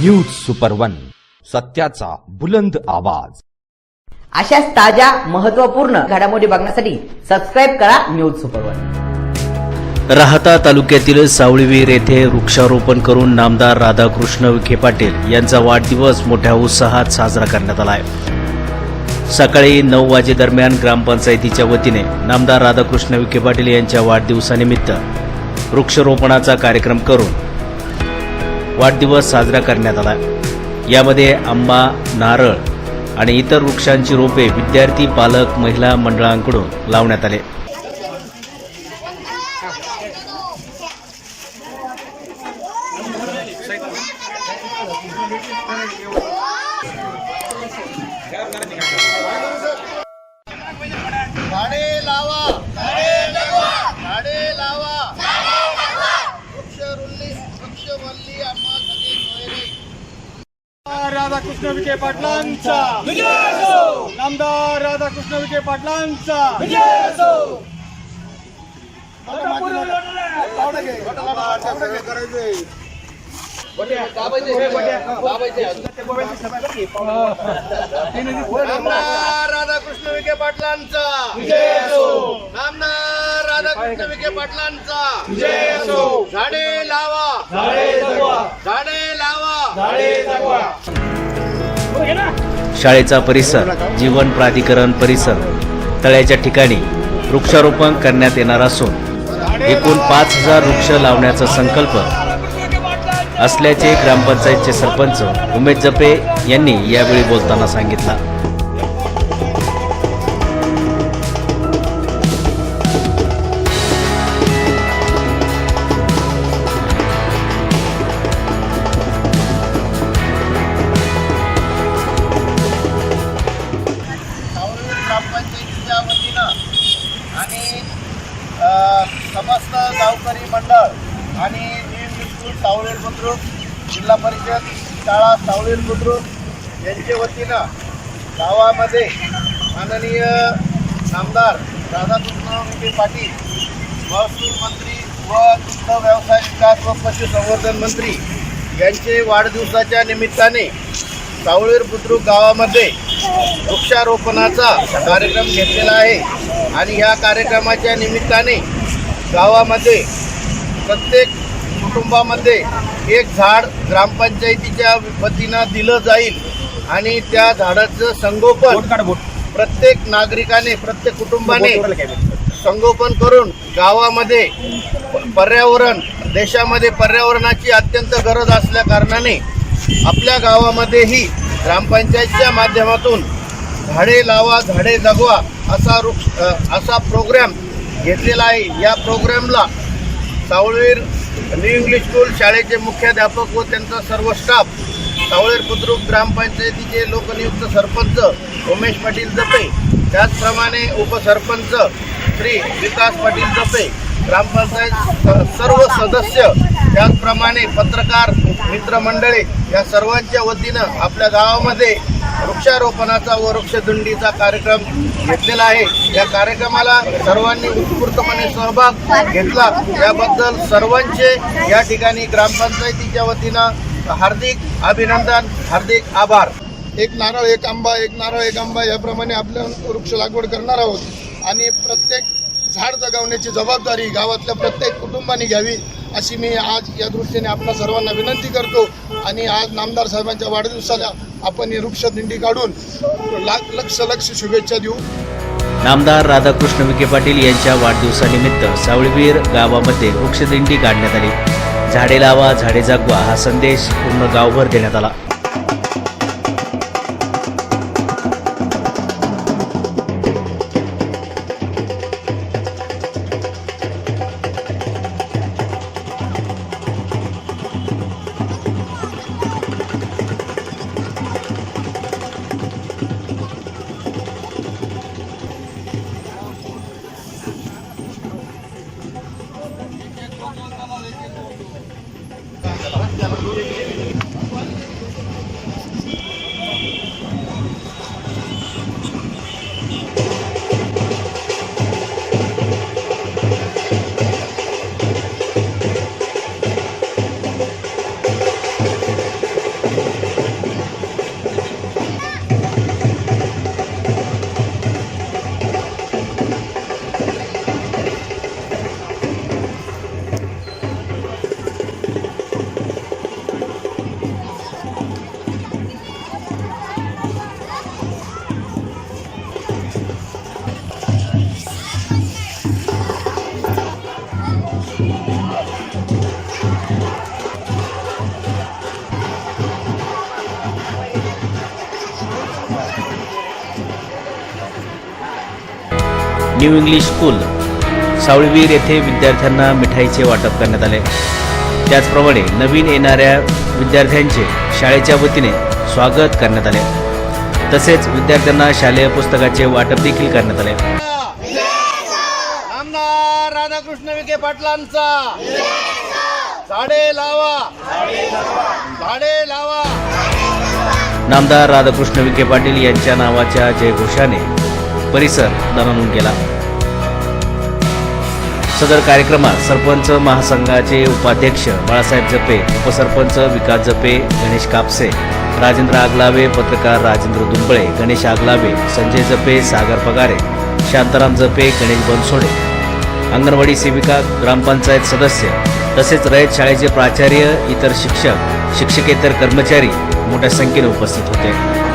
News super one सत्याचा बुलंद आवाज. अशाच ताज्या महत्त्वपूर्ण घडामोडी बघण्यासाठी सबस्क्राईब करा न्यूज सुपर वन राहता तालुक्यातील सावळीवीर येथे वृक्षारोपण करून नामदार राधाकृष्ण विखे पाटील यांचा वाढदिवस मोठ्या उत्साहात साजरा करण्यात आला आहे सकाळी नऊ वाजेदरम्यान ग्रामपंचायतीच्या वतीने नामदार राधाकृष्ण विखे पाटील यांच्या वाढदिवसानिमित्त वृक्षारोपणाचा कार्यक्रम करून वाढदिवस साजरा करण्यात आला. यामध्ये आंबा नारळ आणि इतर वृक्षांची रोपे विद्यार्थी पालक महिला मंडळांकडून लावण्यात आले. लावा झाडे जगवा झाडे लावा वृक्षरुल्ली वृक्षवल्ली आम्हा सगळे सोयरे राधाकृष्ण विखे पाटलांचा. नामदार राधाकृष्ण विखे पाटलांचा. नामदार राधाकृष्ण विखे पाटलांचा. नामदार राधाकृष्ण विखे पाटलांचा. झाडे लावा. झाडे लावा. शाळेचा परिसर जीवन प्राधिकरण परिसर तळ्याच्या ठिकाणी वृक्षारोपण करण्यात येणार असून एकूण पाच हजार वृक्ष लावण्याचा संकल्प असल्याचे ग्रामपंचायतचे सरपंच उमेश जपे यांनी यावेळी बोलताना सांगितलं. आणि समस्त गावकरी मंडळ आणि न्यू स्कूल सावळेर बुद्रुक जिल्हा परिषद शाळा सावळेर बुद्रुक यांच्या वतीनं गावामध्ये माननीय आमदार राधाकृष्ण विखे पाटील महसूल मंत्री व दुग्ध व्यवसाय विकास व पशुसंवर्धन मंत्री यांचे वाढदिवसाच्या निमित्ताने सावळीर बुद्रुक गावामध्ये वृक्षारोपणाचा कार्यक्रम घेतलेला आहे. आणि ह्या कार्यक्रमाच्या निमित्ताने गावामध्ये प्रत्येक कुटुंबामध्ये एक झाड ग्रामपंचायतीच्या वतीनं दिलं जाईल. आणि त्या झाडाचं संगोपन प्रत्येक नागरिकाने प्रत्येक कुटुंबाने संगोपन करून गावामध्ये पर्यावरण देशामध्ये पर्यावरणाची अत्यंत गरज असल्या कारणाने आपल्या गावामध्येही ग्रामपंचायतच्या माध्यमातून झाडे लावा झाडे जगवा असा वृक्ष असा प्रोग्राम घेतलेला आहे. या प्रोग्रामला सावळीर न्यू इंग्लिश स्कूल शाळेचे मुख्याध्यापक व त्यांचा सर्व स्टाफ सावळेर बुद्रुक ग्रामपंचायतीचे लोकनियुक्त सरपंच उमेश पाटील जपे त्याचप्रमाणे उपसरपंच श्री विकास पाटील जपे ग्रामपंचायत सर्व सदस्य त्याचप्रमाणे पत्रकार मित्रमंडळी या सर्वांच्या वतीनं आपल्या गावामध्ये वृक्षारोपणाचा व वृक्षदुंडीचा कार्यक्रम घेतलेला आहे. या कार्यक्रमाला सर्वांनी उत्स्फूर्तपणे सहभाग घेतला. याबद्दल सर्वांचे या ठिकाणी ग्रामपंचायतीच्या वतीनं हार्दिक अभिनंदन हार्दिक आभार. एक नारळ एक आंबा एक नारळ एक आंबा याप्रमाणे आपल्या वृक्ष लागवड करणार आहोत. आणि प्रत्येक झाड जगवण्याची जबाबदारी गावातल्या प्रत्येक कुटुंबाने घ्यावी अशी मी आज या दृष्टीने आपल्या सर्वांना विनंती करतो. आणि आज नामदार साहेबांच्या वाढदिवसाला आपण ही वृक्षदिंडी काढून लाख लक्ष लक्ष शुभेच्छा देऊ. नामदार राधाकृष्ण विखे पाटील यांच्या वाढदिवसानिमित्त सावळवीर गावामध्ये वृक्षदिंडी काढण्यात आली. झाडे लावा झाडे जगवा हा संदेश पूर्ण गावभर देण्यात आला. न्यू इंग्लिश स्कूल सावळवीर येथे विद्यार्थ्यांना मिठाईचे वाटप करण्यात आले. त्याचप्रमाणे नवीन येणाऱ्या विद्यार्थ्यांचे शाळेच्या वतीने स्वागत करण्यात आले. तसेच विद्यार्थ्यांना शालेय पुस्तकाचे वाटप देखील करण्यात आले. आमदार राधाकृष्ण विखे पाटलांचा. झाडे लावा. झाडे लावा. नामदार राधाकृष्ण विखे पाटील यांच्या नावाच्या जयघोषाने परिसर दणानून गेला. सदर कार्यक्रमात सरपंच महासंघाचे उपाध्यक्ष बाळासाहेब जपे उपसरपंच विकास जपे गणेश कापसे राजेंद्र आगलावे पत्रकार राजेंद्र दुंबळे गणेश आगलावे संजय जपे सागर पगारे शांताराम जपे गणेश बनसोडे अंगणवाडी सेविका ग्रामपंचायत सदस्य तसेच रयत शाळेचे प्राचार्य इतर शिक्षक शिक्षकेतर कर्मचारी मोठ्या संख्येने उपस्थित होते.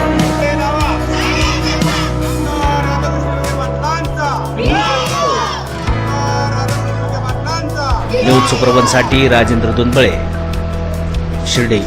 न्यूज सुप्रवनसाठी राजेंद्र दुंदळे शिर्डी.